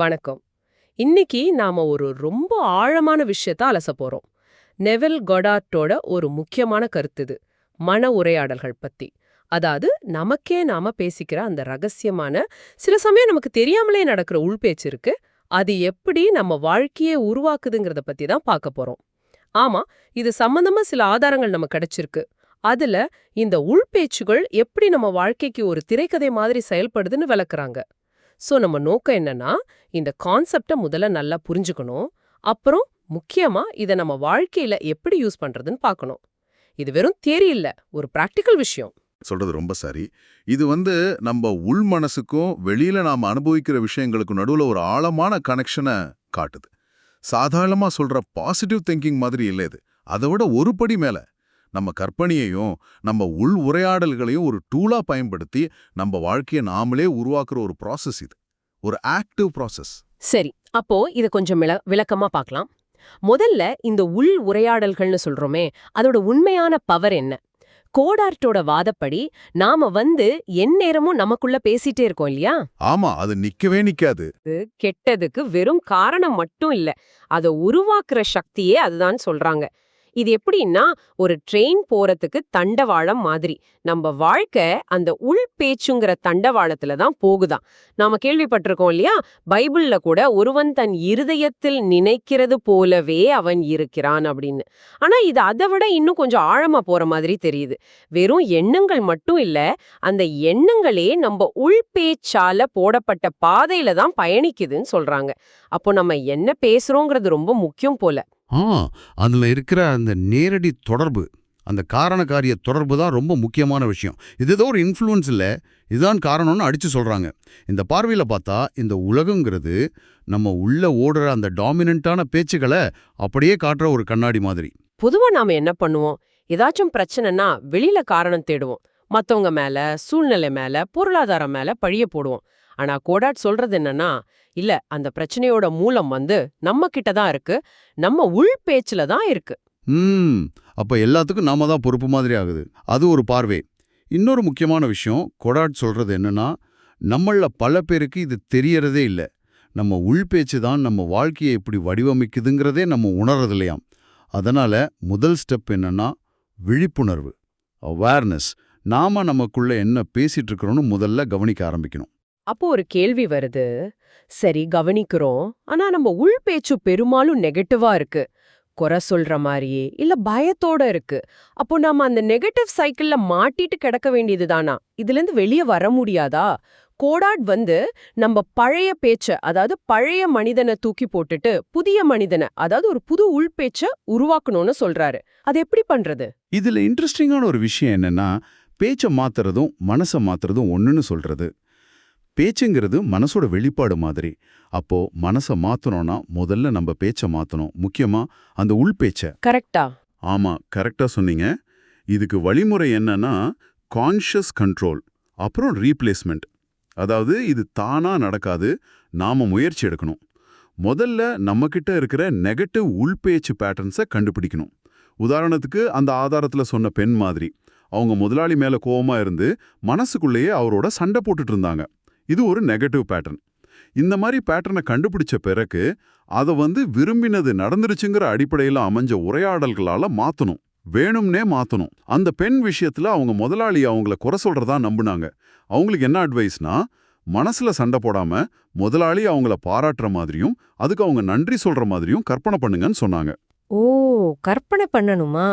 வணக்கம். இன்னைக்கு நாம ஒரு ரொம்ப ஆழமான விஷயத்த அலச போறோம். நெவல் கொடார்ட்டோட ஒரு முக்கியமான கருத்து இது மன உரையாடல்கள் பத்தி. அதாவது நமக்கே நாம பேசிக்கிற அந்த ரகசியமான சில சமயம் நமக்கு தெரியாமலே நடக்கிற உள்பேச்சு இருக்கு அது எப்படி நம்ம வாழ்க்கையை உருவாக்குதுங்கிறத பத்தி தான் பார்க்க போறோம். ஆமா இது சம்பந்தமா சில ஆதாரங்கள் நமக்கு கிடைச்சிருக்கு. அதுல இந்த உள்பேச்சுகள் எப்படி நம்ம வாழ்க்கைக்கு ஒரு திரைக்கதை மாதிரி செயல்படுதுன்னு விளக்குறாங்க. சோ நம்ம நோக்கம் என்னன்னா இந்த கான்செப்டை முதல்ல நல்லா புரிஞ்சுக்கணும். அப்புறம் முக்கியமா இதை நம்ம வாழ்க்கையில எப்படி யூஸ் பண்றதுன்னு பார்க்கணும். இது வெறும் தேரி இல்ல ஒரு பிராக்டிக்கல் விஷயம். சொல்றது ரொம்ப சரி. இது வந்து நம்ம உள் மனசுக்கும் வெளியில நாம அனுபவிக்கிற விஷயங்களுக்கும் நடுவுல ஒரு ஆழமான கனெக்ஷனை காட்டுது. சாதாரணமா சொல்ற பாசிட்டிவ் திங்கிங் மாதிரி இல்லை இது. அதை விட ஒரு படி மேல. நம்ம கற்பனையையும் நம்ம உள் உரையாடல்களையும் ஒரு டூலா பயன்படுத்தி நம்ம வாழ்க்கையை நாமளே உருவாக்குற ஒரு ப்ராசஸ் இது. ஒரு ஆக்டிவ் ப்ராசஸ் சரி அப்போ இத கொஞ்சம் விள- விளக்கமா பார்க்கலாம் முதல்ல இந்த உள் உரையாடல்கள்னு சொல்றோமே அதோட உண்மையான பவர் என்ன? கோடார்ட்டோட வாதப்படி நாம வந்து எந்நேரமும் நமக்குள்ள பேசிட்டே இருக்கோம் இல்லையா? ஆமா அது நிக்கவே நிக்காது. கெட்டதுக்கு வெறும் காரணம் மட்டும் இல்ல அத உருவாக்குற சக்தியே அதுதான் சொல்றாங்க. இது எப்படின்னா ஒரு ட்ரெயின் போறதுக்கு தண்டவாளம் மாதிரி. நம்ம வாழ்க்கை அந்த உள் பேச்சுங்கிற தண்டவாளத்துல தான் போகுதான். நாம கேள்விப்பட்டிருக்கோம் இல்லையா? பைபிள்ல கூட ஒருவன் தன் இருதயத்தில் நினைக்கிறது போலவே அவன் இருக்கிறான் அப்படின்னு. ஆனா இது அதை விட இன்னும் கொஞ்சம் ஆழமா போற மாதிரி தெரியுது. வெறும் எண்ணங்கள் மட்டும் இல்ல அந்த எண்ணங்களே நம்ம உள் பேச்சால போடப்பட்ட பாதையில தான் பயணிக்குதுன்னு சொல்றாங்க. அப்போ நம்ம என்ன பேசுறோங்கிறது ரொம்ப முக்கியம் போல. ஆ அதில் இருக்கிற அந்த நேரடி தொடர்பு அந்த காரண காரிய தொடர்பு தான் ரொம்ப முக்கியமான விஷயம். இது ஏதோ ஒரு இன்ஃப்ளூயன்ஸ் இல்லை இதுதான் காரணம்னு அடித்து சொல்கிறாங்க இந்த பார்வையில் பார்த்தா இந்த உலகங்கிறது நம்ம உள்ளே ஓடுற அந்த டாமினண்ட்டான பேச்சுக்களை அப்படியே காட்டுற ஒரு கண்ணாடி மாதிரி. பொதுவாக நாம் என்ன பண்ணுவோம்? ஏதாச்சும் பிரச்சனைனா வெளியில காரணம் தேடுவோம். மற்றவங்க மேல சூழ்நிலை மேல பொருளாதாரம் மேல பழிய போடுவோம். ஆனா கோடாட் சொல்றது என்னன்னா இல்ல அந்த பிரச்சனையோட மூலம் வந்து நம்ம கிட்ட தான் இருக்கு. நம்ம உள் பேச்சுல தான் இருக்கு. ம். அப்ப எல்லாத்துக்கும் நாம தான் பொறுப்பு மாதிரி ஆகுது. அது ஒரு பார்வை. இன்னொரு முக்கியமான விஷயம் கொடாட் சொல்றது என்னன்னா நம்மள பல பேருக்கு இது தெரியறதே இல்லை. நம்ம உள் பேச்சு தான் நம்ம வாழ்க்கையை இப்படி வடிவமைக்குதுங்கிறதே நம்ம உணர்றதில்லையாம். அதனால முதல் ஸ்டெப் என்னன்னா விழிப்புணர்வு அவேர்னஸ் நாம நமக்குள்ள என்ன பேசிட்டு இருக்கிறோம்னு முதல்ல கவனிக்க ஆரம்பிக்கணும். அப்போ ஒரு கேள்வி வருது. சரி கவனிக்கிறோம். ஆனா நம்ம உள் பேச்சு பெரும்பாலும் நெகட்டிவா இருக்கு. குறை சொல்ற மாதிரியே இல்ல பயத்தோட இருக்கு. அப்போ நாம அந்த நெகட்டிவ் சைக்கிள்ல மாட்டிட்டு கிடக்க வேண்டியது தானா இதுல இருந்து வெளியே வர முடியாதா? கோடாட் வந்து நம்ம பழைய பேச்ச அதாவது பழைய மனிதனை தூக்கி போட்டுட்டு புதிய மனிதனை அதாவது ஒரு புது உள் பேச்ச உருவாக்கணும்னு சொல்றாரு. அது எப்படி பண்றது? இதுல இன்ட்ரெஸ்டிங்கான ஒரு விஷயம் என்னன்னா பேச்சை மாத்துறதும் மனசை மாத்துறதும் ஒண்ணுன்னு சொல்றது. பேச்சுங்கிறது மனசோட வெளிப்பாடு மாதிரி. அப்போ மனசை மாத்தணும்னா முதல்ல நம்ம பேச்சை மாத்தணும். முக்கியமா அந்த உள் பேச்சை. கரெக்டா ஆமா கரெக்டா சொன்னீங்க. இதுக்கு வழிமுறை என்னன்னா கான்ஷியஸ் கண்ட்ரோல் அப்புறம் ரீப்ளேஸ்மெண்ட் அதாவது இது தானா நடக்காது நாம முயற்சி எடுக்கணும். முதல்ல நம்மக்கிட்ட இருக்கிற நெகட்டிவ் உள்பேச்சு பேட்டர்ன்ஸை கண்டுபிடிக்கணும். உதாரணத்துக்கு அந்த ஆதாரத்துல சொன்ன பெண் மாதிரி. அவங்க முதலாளி மேல கோவமா இருந்து மனசுக்குள்ளேயே அவரோட சண்டை போட்டுட்டு இருந்தாங்க. இது ஒரு நெகட்டிவ் பேட்டர்ன் இந்த மாதிரி பேட்டர்னை கண்டுபிடிச்ச பிறகு அதை வந்து விரும்பினது நடந்துருச்சுங்கிற அடிப்படையில் அமைஞ்ச உரையாடல்களால மாத்தணும். வேணும்னே மாத்தணும். அந்த பெண் விஷயத்துல அவங்க முதலாளி அவங்கள குறை சொல்றதா நம்புனாங்க. அவங்களுக்கு என்ன அட்வைஸ்னா மனசுல சண்டை போடாம முதலாளி அவங்கள பாராட்டுற மாதிரியும் அதுக்கு அவங்க நன்றி சொல்ற மாதிரியும் கற்பனை பண்ணுங்கன்னு சொன்னாங்க. ஓ கற்பனை பண்ணணுமா?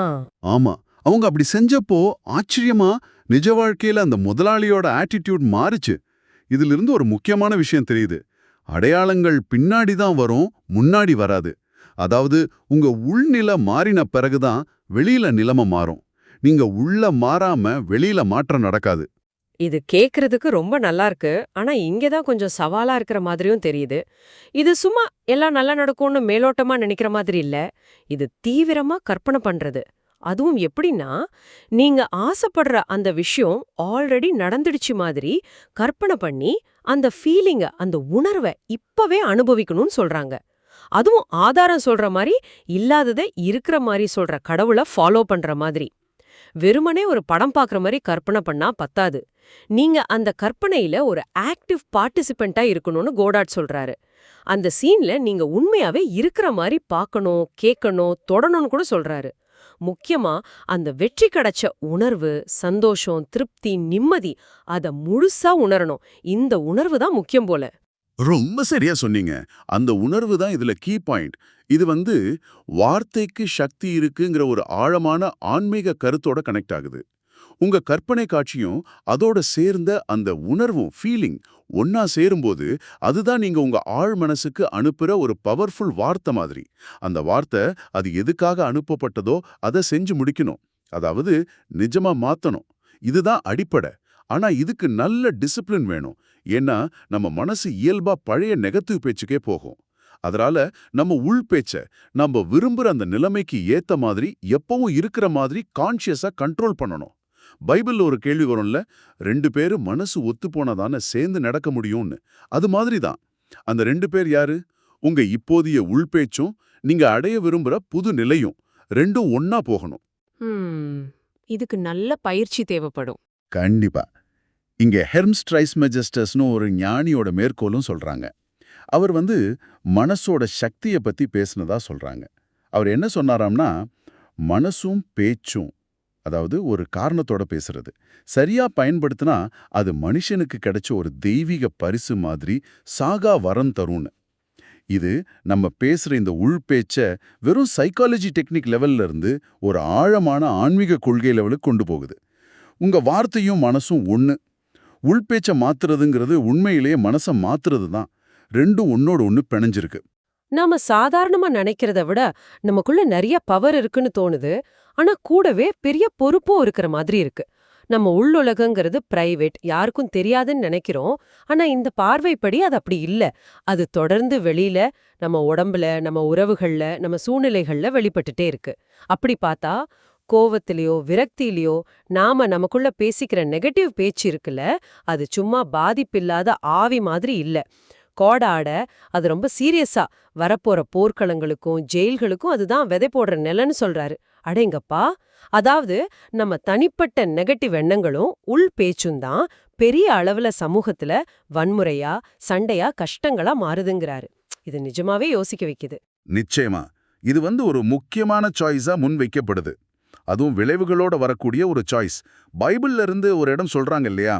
ஆமா. அவங்க அப்படி செஞ்சப்போ ஆச்சரியமா நிஜ வாழ்க்கையில அந்த முதலாளியோட ஆட்டிடியூட் மாறுச்சு. இதிலிருந்து ஒரு முக்கியமான விஷயம் தெரியுது. அடையாளங்கள் பின்னாடி தான் வரும் முன்னாடி வராது. அதாவது உங்க உள்நில மாறின பிறகுதான் வெளியில நிலைமை மாறும். நீங்க உள்ள மாறாம வெளியில மாற்றம் நடக்காது. இது கேக்குறதுக்கு ரொம்ப நல்லா இருக்கு. ஆனா இங்கதான் கொஞ்சம் சவாலா இருக்கிற மாதிரியும் தெரியுது. இது சும்மா எல்லாம் நல்லா நடக்கும்னு மேலோட்டமா நினைக்கிற மாதிரி இல்ல. இது தீவிரமா கற்பனை பண்றது. அதுவும் எப்படின்னா நீங்க ஆசைப்படுற அந்த விஷயம் ஆல்ரெடி நடந்துடுச்சு மாதிரி கற்பனை பண்ணி அந்த ஃபீலிங்க அந்த உணர்வை இப்பவே அனுபவிக்கணும்னு சொல்றாங்க. அதுவும் ஆதாரம் சொல்ற மாதிரி இல்லாததை இருக்கிற மாதிரி சொல்ற கடவுளை ஃபாலோ பண்ற மாதிரி. வெறுமனே ஒரு படம் பார்க்குற மாதிரி கற்பனை பண்ணா பத்தாது. நீங்க அந்த கற்பனையில ஒரு ஆக்டிவ் பார்ட்டிசிபெண்டா இருக்கணும்னு கோடாட் சொல்றாரு. அந்த சீன்ல நீங்க உண்மையாவே இருக்கிற மாதிரி பார்க்கணும் கேட்கணும் தொடணும்னு கூட சொல்றாரு. முக்கியமா அந்த வெற்றி கிடைச்ச உணர்வு சந்தோஷம் திருப்தி நிம்மதி அத முழுசா உணரணும். இந்த உணர்வு தான் முக்கியம் போல. ரொம்ப சரியா சொன்னீங்க. அந்த உணர்வு தான் இதுல கீ பாயிண்ட் இது வந்து வார்த்தைக்கு சக்தி இருக்குங்கிற ஒரு ஆழமான ஆன்மீக கருத்தோட கனெக்ட் ஆகுது. உங்க கற்பனை காட்சியும் அதோட சேர்ந்த அந்த உணர்வும் ஃபீலிங் ஒன்னா சேரும்போது அதுதான் நீங்க உங்க ஆழ் மனசுக்கு அனுப்புற ஒரு பவர்ஃபுல் வார்த்தை மாதிரி. அந்த வார்த்தை அது எதுக்காக அனுப்பப்பட்டதோ அதை செஞ்சு முடிக்கணும். அதாவது நிஜமா மாத்தணும். இதுதான் அடிப்படை. ஆனா இதுக்கு நல்ல டிசிப்ளின் வேணும். ஏன்னா நம்ம மனசு இயல்பா பழைய நெகட்டிவ் பேச்சுக்கே போகும். அதனால நம்ம உள் பேச்ச நம்ம விரும்புற அந்த நிலைமைக்கு ஏத்த மாதிரி எப்பவும் இருக்கிற மாதிரி கான்சியஸா கண்ட்ரோல் பண்ணணும். பைபிள்ல ஒரு கேள்வி வரும்ல ரெண்டு பேரும் மனசு ஒத்து போனதான சேர்ந்து நடக்க முடியும்னு? அது மாதிரி தான் அந்த ரெண்டு பேர் யாரு? உங்க இப்போதைய உள் பேச்சும் நீங்க அடைய விரும்புற புது நிலையும் ரெண்டும் ஒன்னா போகணும். இதுக்கு நல்ல பயிற்சி தேவைப்படும். கண்டிப்பா. இங்க ஹெர்ம்ஸ் ட்ரைஸ்மெஜஸ்டர்ஸ்னு ஒரு ஞானியோட மேற்கோளும் சொல்றாங்க. அவர் வந்து மனசோட சக்தியை பத்தி பேசுனதா சொல்றாங்க. அவர் என்ன சொன்னாராம்னா மனசும் பேச்சும் அதாவது ஒரு காரணத்தோட பேசுறது. சரியா பயன்படுத்தினா அது மனுஷனுக்கு கிடைச்ச ஒரு தெய்வீக பரிசு மாதிரி சாகா வரம் தரும்னு. இது நம்ம பேசுற இந்த உள்பேச்ச வெறும் சைக்காலஜி டெக்னிக் லெவல்ல இருந்து ஒரு ஆழமான ஆன்மீக கொள்கை லெவலுக்கு கொண்டு போகுது. உங்க வார்த்தையும் மனசும் ஒண்ணு. உள்பேச்ச மாத்துறதுங்கிறது உண்மையிலேயே மனசை மாத்துறது தான் ரெண்டும் ஒன்னோட ஒன்று பிணைஞ்சிருக்கு. நாம சாதாரணமா நினைக்கிறத விட நமக்குள்ள நிறைய பவர் இருக்குன்னு தோணுது. ஆனா கூடவே பெரிய பொறுப்பும் இருக்கிற மாதிரி இருக்கு. நம்ம உள்ளுலகங்கிறது பிரைவேட் யாருக்கும் தெரியாதுன்னு நினைக்கிறோம். ஆனா இந்த பார்வைப்படி அது அப்படி இல்ல. அது தொடர்ந்து வெளியில நம்ம உடம்புல நம்ம உறவுகள்ல நம்ம சூழ்நிலைகள்ல வெளிப்பட்டுட்டே இருக்கு. அப்படி பார்த்தா கோவத்திலேயோ விரக்தியிலயோ நாம நமக்குள்ள பேசிக்கிற நெகட்டிவ் பேச்சு இருக்குல்ல அது சும்மா பாதிப்பில்லாத ஆவி மாதிரி இல்ல. கோடாட அது ரொம்ப சீரியஸா வரப்போற போர்க்களங்களுக்கும் ஜெயில்களுக்கும் அதுதான் விதை போடுற நிலன்னு சொல்றாரு. அடேங்கப்பா! அதாவது நம்ம தனிப்பட்ட நெகட்டிவ் எண்ணங்களும் உள் பேச்சும் தான் பெரிய அளவுல சமூகத்துல வன்முறையா சண்டையா கஷ்டங்களா மாறுதுங்கிறாரு. இது நிஜமாவே யோசிக்க வைக்குது. நிச்சயமா. இது வந்து ஒரு முக்கியமான சாய்ஸா முன் வைக்கப்படுது. அதுவும் விளைவுகளோட வரக்கூடிய ஒரு சாய்ஸ் பைபிள்ல இருந்து ஒரு இடம் சொல்றாங்க இல்லையா?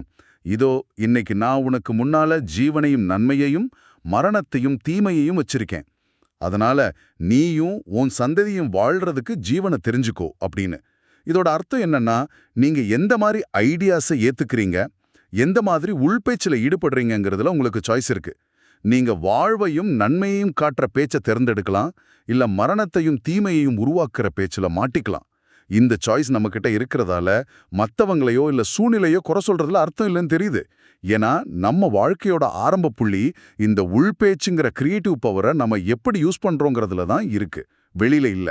இதோ இன்னைக்கு நான் உனக்கு முன்னால ஜீவனையும் நன்மையையும் மரணத்தையும் தீமையையும் வச்சிருக்கேன். அதனால நீயும் உன் சந்ததியும் வாழ்றதுக்கு ஜீவனை தெரிஞ்சுக்கோ அப்படின்னு. இதோட அர்த்தம் என்னன்னா நீங்க எந்த மாதிரி ஐடியாஸை ஏத்துக்கிறீங்க எந்த மாதிரி உள்பேச்சில் ஈடுபடுறீங்கிறதுல உங்களுக்கு சாய்ஸ் இருக்கு. நீங்க வாழ்வையும் நன்மையையும் காட்டுற பேச்சை தேர்ந்தெடுக்கலாம் இல்ல மரணத்தையும் தீமையையும் உருவாக்குற பேச்சுல மாட்டிக்கலாம். இந்த சாய்ஸ் நம்மக்கிட்ட இருக்கிறதால மத்தவங்களையோ இல்ல சூழ்நிலையோ குறை சொல்றதுல அர்த்தம் இல்லைன்னு தெரியுது. ஏன்னா நம்ம வாழ்க்கையோட ஆரம்ப புள்ளி இந்த உள்பேச்சுங்கிற கிரியேட்டிவ் பவரை நம்ம எப்படி யூஸ் பண்றோங்கிறதுல தான் இருக்கு. வெளியில இல்ல.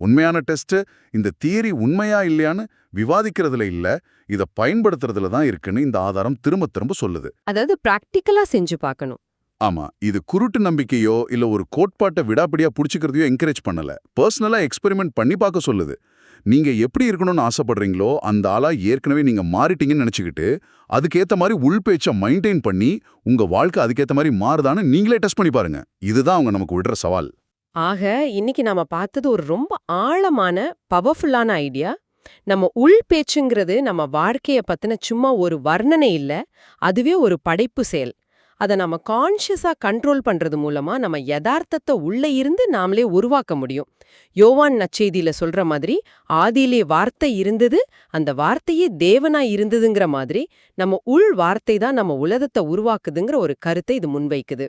உண்மையான டெஸ்ட் இந்த தியரி உண்மையா இல்லையான்னு விவாதிக்கிறதுல இல்ல இத பயன்படுத்துறதுல தான் இருக்குன்னு இந்த ஆதாரம் திரும்ப திரும்ப சொல்லுது. அதாவது பிராக்டிக்கலா செஞ்சு பார்க்கணும். ஆமா இது குருட்டு நம்பிக்கையோ இல்ல ஒரு கோட்பாட்டை விடாப்பிடியா புடிச்சுக்கிறதையோ என்கரேஜ் பண்ணல. பர்சனலா எக்ஸ்பெரிமெண்ட் பண்ணி பார்க்க சொல்லுது. நீங்க எப்படி இருக்கணும்னு ஆசைப்படுறீங்களோ அந்த ஆளா ஏற்கனவே நீங்க மாறிட்டீங்கன்னு நினைச்சுக்கிட்டு அதுக்கேற்ற மாதிரி உள்பேச்சை மெயின்டைன் பண்ணி உங்க வாழ்க்கை அதுக்கேற்ற மாதிரி மாறுதான்னு நீங்களே டெஸ்ட் பண்ணி பாருங்க. இதுதான் அவங்க நமக்கு விடுற சவால். ஆக இன்னைக்கு நாம பார்த்தது ஒரு ரொம்ப ஆழமான பவர்ஃபுல்லான ஐடியா நம்ம உள் பேச்சுங்கிறது நம்ம வாழ்க்கைய பத்தின சும்மா ஒரு வர்ணனை இல்ல அதுவே ஒரு படைப்பு செயல். அதை நம்ம கான்ஷியஸா கண்ட்ரோல் பண்றது மூலமா நம்ம யதார்த்தத்தை உள்ள இருந்து நாமளே உருவாக்க முடியும். யோவான் நச்செய்தியில சொல்ற மாதிரி ஆதியிலே வார்த்தை இருந்தது அந்த வார்த்தையே தேவனா இருந்ததுங்கிற மாதிரி நம்ம உள் வார்த்தை தான் நம்ம உலகத்தை உருவாக்குதுங்கிற ஒரு கருத்தை இது முன்வைக்குது.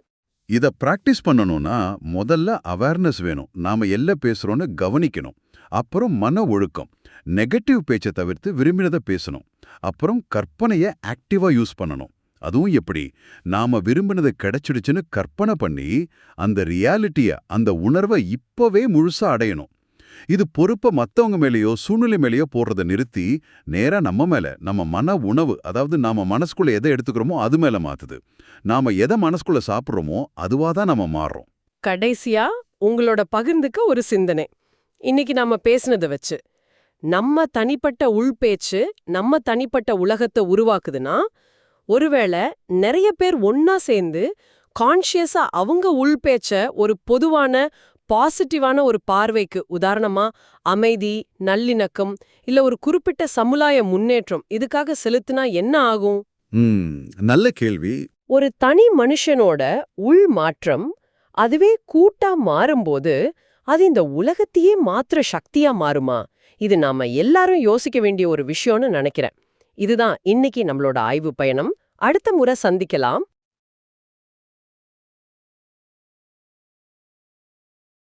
இத பிராக்டிஸ் பண்ணணும்னா முதல்ல அவேர்னஸ் வேணும். நாம எல்லாம் பேசுறோம்னு கவனிக்கணும். அப்புறம் மன ஒழுக்கம். நெகட்டிவ் பேச்சை தவிர்த்து விரும்பினதை பேசணும். அப்புறம் கற்பனையை ஆக்டிவா யூஸ் பண்ணணும். அதுவும் எப்படி? நாம விரும்பினது கிடைச்சிடுச்சுன்னு கற்பனை பண்ணி அந்த ரியாலிட்டிய அந்த உணர்வை இப்பவே முழுசா அடையணும். இது பொறுப்பை மத்தவங்க மேலேயோ சூழ்நிலை மேலேயோ போடுறதை நிறுத்தி நேரா நம்ம மேல நம்ம மன உணவு அதாவது நாம மனசுக்குள்ள எதை எடுத்துக்கிறோமோ அது மேல மாத்துது. நாம எதை மனசுக்குள்ள சாப்பிட்றோமோ அதுவா தான் நம்ம மாறுறோம். கடைசியா உங்களோட பகிர்ந்துக்க ஒரு சிந்தனை. இன்னைக்கு நாம பேசினதை வச்சு நம்ம தனிப்பட்ட உள்பேச்சு நம்ம தனிப்பட்ட உலகத்தை உருவாக்குதுன்னா ஒருவேளை நிறைய பேர் ஒன்னா சேர்ந்து கான்ஷியஸா அவங்க உள்பேச்ச ஒரு பொதுவான பாசிட்டிவான ஒரு பார்வைக்கு உதாரணமா அமைதி நல்லிணக்கம் இல்ல ஒரு குறிப்பிட்ட சமுதாய முன்னேற்றம் இதுக்காக செலுத்தினா என்ன ஆகும்? நல்ல கேள்வி. ஒரு தனி மனுஷனோட உள் மாற்றம் அதுவே கூட்டா மாறும்போது அது இந்த உலகத்தையே மாத்துற சக்தியா மாறுமா? இது நாம எல்லாரும் யோசிக்க வேண்டிய ஒரு விஷயம்னு நினைக்கிறேன். இதுதான் இன்னைக்கு நம்மளோட ஆய்வு பயணம். அடுத்த முறை சந்திக்கலாம்.